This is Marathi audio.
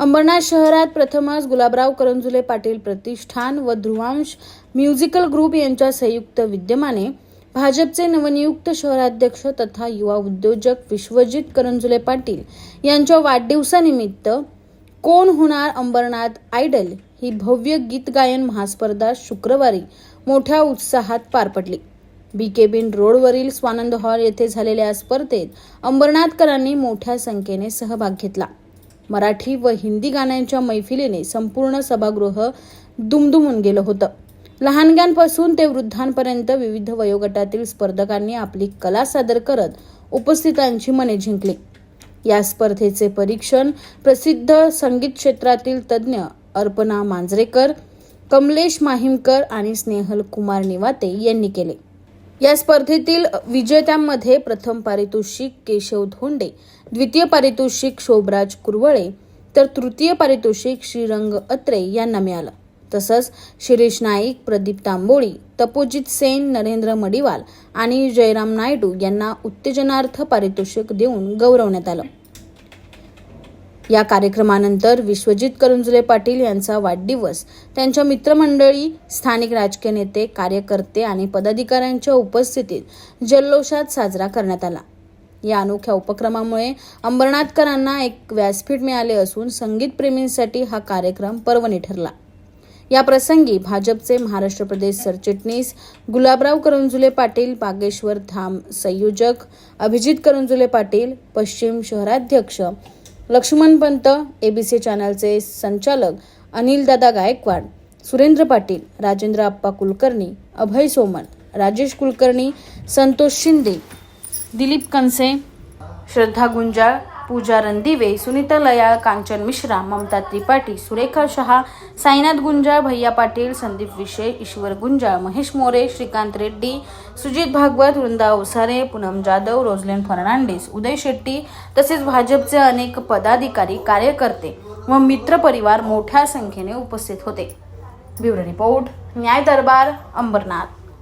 अंबरनाथ शहरात प्रथमच गुलाबराव करंजुले पाटील प्रतिष्ठान व ध्रुवांश म्युझिकल ग्रुप यांच्या संयुक्त विद्यमाने भाजपचे नवनियुक्त शहराध्यक्ष तथा युवा उद्योजक विश्वजित करंजुले पाटील यांच्या वाढदिवसानिमित्त कोण होणार अंबरनाथ आयडल ही भव्य गीत गायन महास्पर्धा शुक्रवारी मोठ्या उत्साहात पार पडली. बी केबिन रोडवरील स्वानंद हॉल येथे झालेल्या स्पर्धेत अंबरनाथकरांनी मोठ्या संख्येने सहभाग घेतला. मराठी व हिंदी गाण्यांच्या मैफिलीने संपूर्ण सभागृह दुमदुमून गेलं होतं. लहानग्यांपासून ते वृद्धांपर्यंत विविध वयोगटातील स्पर्धकांनी आपली कला सादर करत उपस्थितांची मने जिंकली. या स्पर्धेचे परीक्षण प्रसिद्ध संगीत क्षेत्रातील तज्ज्ञ अर्पणा मांजरेकर कमलेश माहिमकर आणि स्नेहल कुमार निवाते यांनी केले. या स्पर्धेतील विजेत्यांमध्ये प्रथम पारितोषिक केशव धोंडे द्वितीय पारितोषिक शोभराज कुरवळे तर तृतीय पारितोषिक श्रीरंग अत्रे यांना मिळालं. तसंच शिरीष नाईक प्रदीप तांबोळी तपोजित सेन नरेंद्र मडिवाल आणि जयराम नायडू यांना उत्तेजनार्थ पारितोषिक देऊन गौरवण्यात आलं. या कार्यक्रमानंतर विश्वजित करंजुले पाटील यांचा वाढदिवस. त्यांच्या मित्रमंडळी स्थानिक राजकीय नेते कार्यकर्ते आणि पदाधिकाऱ्यांच्या उपस्थितीत जल्लोषात साजरा करण्यात आला. या अनोख्या उपक्रमामुळे अंबरनाथकरांना एक व्यासपीठ मिळाले असून संगीतप्रेमींसाठी हा कार्यक्रम पर्वणी ठरला. या प्रसंगी भाजपचे महाराष्ट्र प्रदेश सरचिटणीस गुलाबराव करंजुले पाटील बागेश्वर धाम संयोजक अभिजित करंजुले पाटील पश्चिम शहराध्यक्ष लक्ष्मण पंत एबीसी चॅनलचे संचालक अनिलदादा गायकवाड सुरेंद्र पाटील राजेंद्र आप्पा कुलकर्णी अभय सोमन राजेश कुलकर्णी संतोष शिंदे दिलीप कनसे श्रद्धा गुंजाळ पूजा रणदिवे सुनीता लयाळ कांचन मिश्रा ममता त्रिपाठी सुरेखा शहा साईनाथ गुंजाळ भैया पाटील संदीप विषय ईश्वर गुंजाळ महेश मोरे श्रीकांत रेड्डी सुजित भागवत वृंदा ओसारे पूनम जाधव रोजलेन फर्नांडिस उदय शेट्टी तसेच भाजपचे अनेक पदाधिकारी कार्यकर्ते व मित्रपरिवार मोठ्या संख्येने उपस्थित होते. ब्युरो रिपोर्ट न्याय दरबार अंबरनाथ.